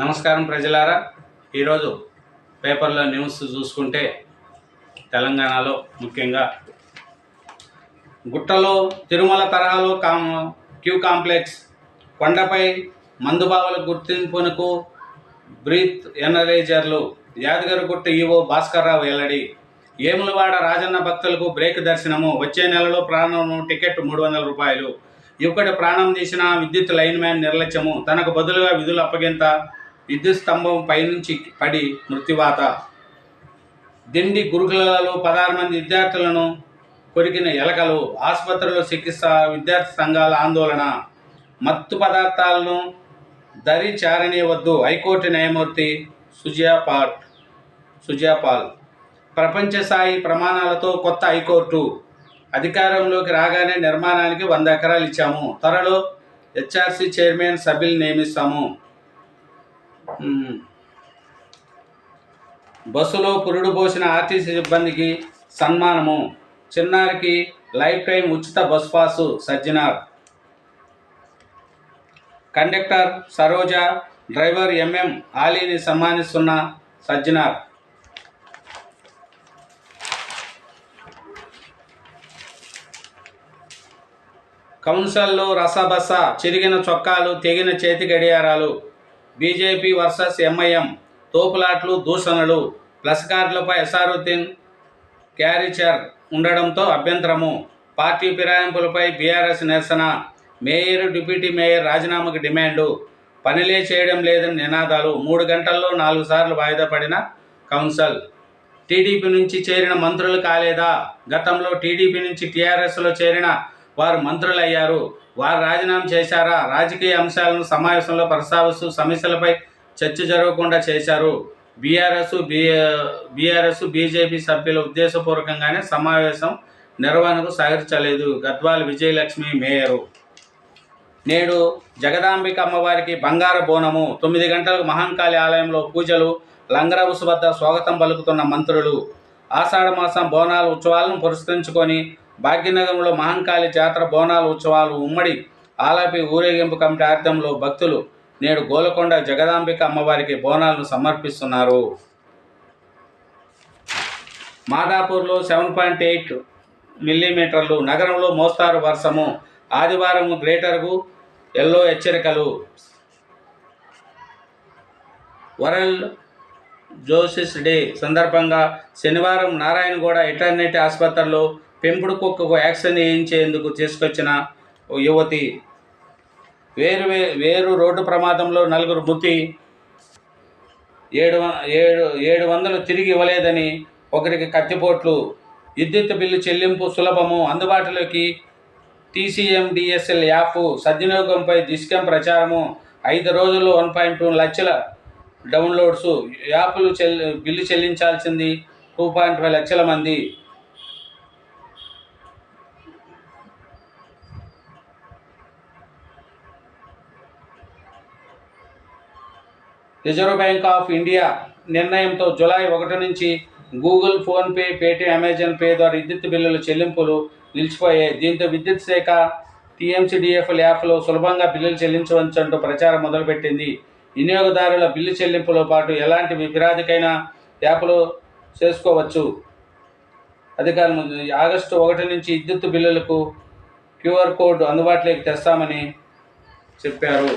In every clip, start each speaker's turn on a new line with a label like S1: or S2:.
S1: నమస్కారం ప్రజలారా. ఈరోజు పేపర్లో న్యూస్ చూసుకుంటే తెలంగాణలో ముఖ్యంగా గుట్టలో తిరుమల తరహాలో కామ్ క్యూ కాంప్లెక్స్ కొండపై మందుబావుల గుర్తింపునకు బ్రీత్ ఎనలైజర్లు యాదగిరిగుట్ట ఈవో భాస్కర్రావు వెల్లడి. ఏములవాడ రాజన్న భక్తులకు బ్రేక్ దర్శనము. వచ్చే నెలలో ప్రాణం టికెట్ మూడు వందల రూపాయలు యువకుడి ప్రాణం తీసిన విద్యుత్ లైన్ మ్యాన్ నిర్లక్ష్యము. తనకు బదులుగా విధులు అప్పగింత విద్యుత్ స్తంభం పైనుంచి పడి మృత్యువాత. దిండి గురుకులలో పదహారు మంది విద్యార్థులను కొరికిన ఎలకలు ఆసుపత్రిలో చికిత్స విద్యార్థి సంఘాల ఆందోళన. మత్తు పదార్థాలను దరి చారనీయవద్దు హైకోర్టు న్యాయమూర్తి సుజియాపాట్ సుజియాపాల్ ప్రపంచ స్థాయి ప్రమాణాలతో కొత్త హైకోర్టు. అధికారంలోకి రాగానే నిర్మాణానికి వంద ఎకరాలు ఇచ్చాము. త్వరలో హెచ్ఆర్సీ చైర్మన్ సభ్యులు నియమిస్తాము. బస్సులో పురుడు పోసిన ఆర్టీసీ సిబ్బందికి సన్మానము. చిన్నారికి లైఫ్ టైం ఉచిత bus pass Sajjanar. Conductor Saroja driver M M ఆలీని సన్మానిస్తున్న సజ్జనార్. కౌన్సిల్లో రసబస చిరిగిన చొక్కాలు తెగిన చేతి గడియారాలు. బీజేపీ వర్సెస్ ఎంఐఎం తోపులాట్లు దూషణలు ప్లస్ కార్డులపై అసారుద్దీన్ క్యారిచర్ ఉండడంతో అభ్యంతరము. పార్టీ ఫిరాయింపులపై బీఆర్ఎస్ నిరసన. మేయర్ డిప్యూటీ మేయర్ రాజీనామాకు డిమాండు. పనిలే చేయడం లేదని నినాదాలు. మూడు గంటల్లో నాలుగు సార్లు వాయిదా పడిన కౌన్సిల్. టీడీపీ నుంచి చేరిన మంత్రులు కాలేదా? గతంలో టీడీపీ నుంచి టీఆర్ఎస్లో చేరిన వారు మంత్రులు అయ్యారు వారు రాజీనామా చేశారా? రాజకీయ అంశాలను సమావేశంలో ప్రస్తావిస్తూ సమస్యలపై చర్చ జరగకుండా చేశారు. బీఆర్ఎస్ బీ బీఆర్ఎస్ బీజేపీ సభ్యుల ఉద్దేశపూర్వకంగానే సమావేశం నిర్వహణకు సహకరించలేదు. గద్వాల్ విజయలక్ష్మి మేయరు. నేడు జగదాంబిక అమ్మవారికి బంగారు బోనము. తొమ్మిది గంటలకు మహాంకాళి ఆలయంలో పూజలు లంగరవుసు వద్ద స్వాగతం పలుకుతున్న మంత్రులు. ఆషాఢ మాసం బోనాల ఉత్సవాలను పురస్కరించుకొని భాగ్యనగరంలో మహాంకాళి జాతర బోనాల ఉత్సవాలు ఉమ్మడి ఆలపి ఊరేగింపు కమిటీ ఆర్థంలో భక్తులు నేడు గోలకొండ జగదాంబిక అమ్మవారికి బోనాలను సమర్పిస్తున్నారు. మాదాపూర్లో సెవెన్ పాయింట్ ఎయిట్ మిల్లీమీటర్లు నగరంలో మోస్తారు వర్షము ఆదివారం గ్రేటర్కు ఎల్లో హెచ్చరికలు. వరల్డ్ జోసిస్ డే సందర్భంగా శనివారం నారాయణగూడ ఇంటర్నెట్ ఆసుపత్రిలో పెంపుడు కుక్కకు యాక్సిన్ వేయించేందుకు తీసుకొచ్చిన ఓ యువతి వేరు వేరు రోడ్డు ప్రమాదంలో నలుగురు మృతి ఏడు ఏడు ఏడు వందలు తిరిగి ఇవ్వలేదని ఒకరికి కత్తిపోట్లు విద్యుత్ బిల్లు చెల్లింపు సులభము అందుబాటులోకి టీసీఎండిఎస్ఎల్ యాప్ సద్వినియోగంపై దిశకం ప్రచారము ఐదు రోజుల్లో వన్ పాయింట్ టూ లక్షల డౌన్లోడ్స్ యాప్లు చెల్ బిల్లు చెల్లించాల్సింది టూ పాయింట్ ఫైవ్ లక్షల మంది. రిజర్వ్ బ్యాంక్ ఆఫ్ ఇండియా నిర్ణయంతో జూలై ఒకటి నుంచి Google PhonePe Paytm Amazon pay ద్వారా విద్యుత్ బిల్లుల చెల్లింపులు నిలిచిపోయాయి. దీంతో విద్యుత్ శాఖ టీఎంసీడీఎఫ్ఎల్ యాప్లో సులభంగా బిల్లులు చెల్లించవచ్చంటూ ప్రచారం మొదలుపెట్టింది. వినియోగదారుల బిల్లు చెల్లింపులో పాటు ఎలాంటి ఫిర్యాదుకైనా యాప్లో చేసుకోవచ్చు? అధికారులు ఆగస్టు ఒకటి నుంచి విద్యుత్ బిల్లులకు క్యూఆర్ కోడ్ అందుబాటులోకి తెస్తామని చెప్పారు.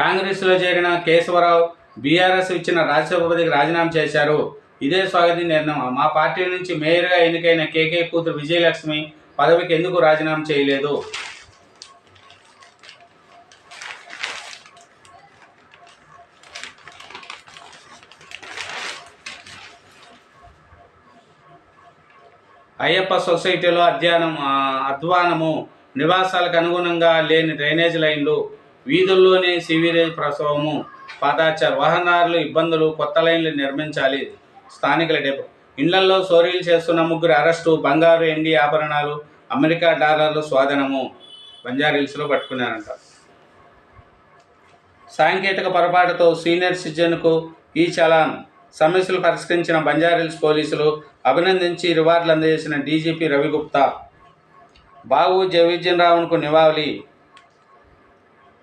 S1: కాంగ్రెస్లో చేరిన కేశవరావు బీఆర్ఎస్ ఇచ్చిన రాజ్యసభకి రాజీనామా చేశారు. ఇదే స్వాగతి నిర్ణయం. మా పార్టీ నుంచి మేయర్గా ఎన్నికైన కేకే కూతురు విజయలక్ష్మి పదవికి ఎందుకు రాజీనామా చేయలేదు? అయ్యప్ప సొసైటీలో అధ్యయనం అధ్వానము నివాసాలకు అనుగుణంగా లేని డ్రైనేజ్ లైన్లు వీధుల్లోనే సివిరేజ్ ప్రసవము. పాదాచార వాహనాలు ఇబ్బందులు కొత్త లైన్లు నిర్మించాలి. స్థానికుల డెబ్ ఇళ్ళలో సోరీలు చేస్తున్న ముగ్గురు అరెస్టు బంగారు ఎండి ఆభరణాలు అమెరికా డాలర్లు స్వాధీనము. బంజారీల్స్లో పట్టుకున్నారంట. సాంకేతిక పొరపాటుతో సీనియర్ సిటిజన్కు ఈ చలాన్. సమస్యలు పరిష్కరించిన బంజారీల్స్ పోలీసులు అభినందించి రివార్డులు అందజేసిన డీజీపీ రవిగుప్తా. బాబు జగవిజయరావుకు నివాళి.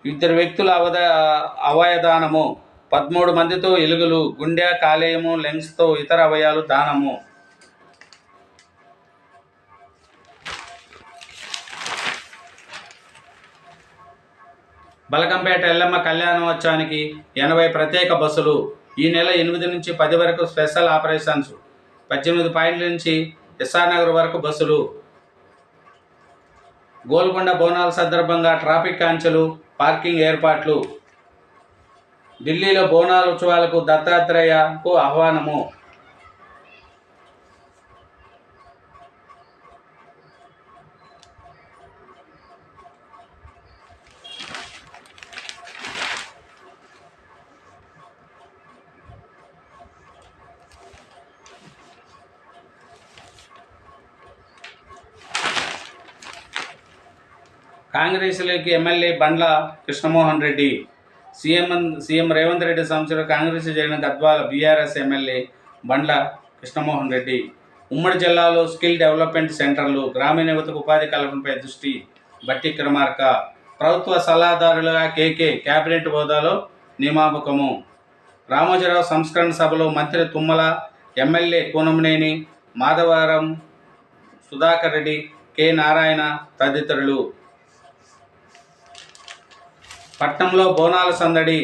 S1: ఇద్దరు వ్యక్తుల అవద అవయదానము పదమూడు మందితో ఎలుగులు గుండె కాలేయము లెంగ్స్తో ఇతర అవయాలు దానము. బలకంపేట ఎల్లమ్మ కళ్యాణోత్సవానికి ఎనభై ప్రత్యేక బస్సులు. ఈ నెల ఎనిమిది నుంచి పది వరకు స్పెషల్ ఆపరేషన్స్. పద్దెనిమిది పాయింట్ల నుంచి ఎస్ఆర్ నగర్ వరకు బస్సులు. గోల్కొండ బోనాల సందర్భంగా ట్రాఫిక్ కాంచెలు పార్కింగ్ ఏర్పాట్లు. ఢిల్లీలో బోనాల ఉత్సవాలకు దత్తాత్రేయకు ఆహ్వానము. కాంగ్రెస్లోకి MLA Bandla Krishnamohan Reddy. CM CM Revanth Reddy సంస్థలో కాంగ్రెస్ చేరిన గద్వాల బీఆర్ఎస్ ఎమ్మెల్యే బండ్ల కృష్ణమోహన్ రెడ్డి. ఉమ్మడి జిల్లాలో స్కిల్ డెవలప్మెంట్ సెంటర్లు గ్రామీణ యువతకు ఉపాధి కల్పనపై దృష్టి బట్టి క్రమార్క. ప్రభుత్వ సలహాదారులుగా కేకే కేబినెట్ హోదాలో నియామకము. రామోజీరావు సంస్కరణ సభలో మంత్రి తుమ్మల ఎమ్మెల్యే కూనంనేని మాధవరం సుధాకర్ రెడ్డి కె నారాయణ తదితరులు. పట్నంలో బోనాల సందడి.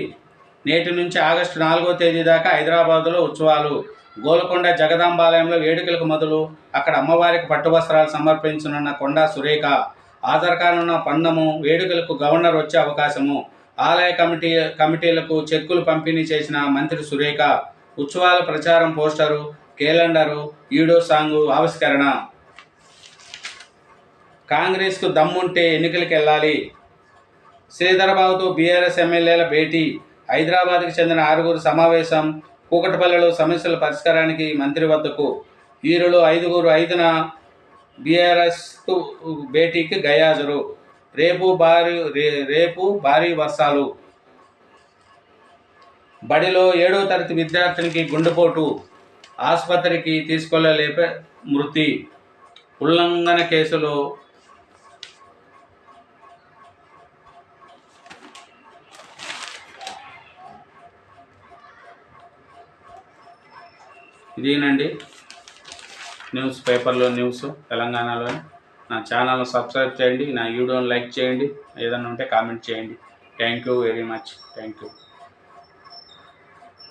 S1: నేటి నుంచి ఆగస్టు నాలుగో తేదీ దాకా హైదరాబాదులో ఉత్సవాలు. గోల్కొండ జగదాంబాలయంలో వేడుకలకు మొదలు అక్కడ అమ్మవారికి పట్టు వస్త్రాలు సమర్పించనున్న కొండా సురేఖ. ఆధార్ కార్డున్న పందము వేడుకలకు గవర్నర్ వచ్చే అవకాశము. ఆలయ కమిటీ కమిటీలకు చెక్కులు పంపిణీ చేసిన మంత్రి సురేఖ. ఉత్సవాల ప్రచారం పోస్టరు కేలెండరు ఈడో సాంగు ఆవిష్కరణ. కాంగ్రెస్కు దమ్ముంటే ఎన్నికలకు వెళ్ళాలి శ్రీధరబాబుతో బీఆర్ఎస్ ఎమ్మెల్యేల భేటీ. హైదరాబాద్కి చెందిన ఆరుగురు సమావేశం. కూకటపల్లిలో సమస్యల పరిష్కారానికి మంత్రి వద్దకు. వీరిలో ఐదుగురు ఐదున బీఆర్ఎస్కు భేటీకి గయాజరు. రేపు భారీ రే- రేపు భారీ వర్షాలు. బడిలో ఏడో తరగతి విద్యార్థినికి గుండెపోటు. ఆసుపత్రికి తీసుకెళ్ళలేపే మృతి. ఉల్లంఘన కేసులో ఇదేనండి న్యూస్ పేపర్లో న్యూస్ తెలంగాణలో నా ఛానల్ సబ్స్క్రైబ్ చేయండి నా వీడియోని లైక్ చేయండి ఏదైనా ఉంటే కామెంట్ చేయండి. Thank you very much. Thank you.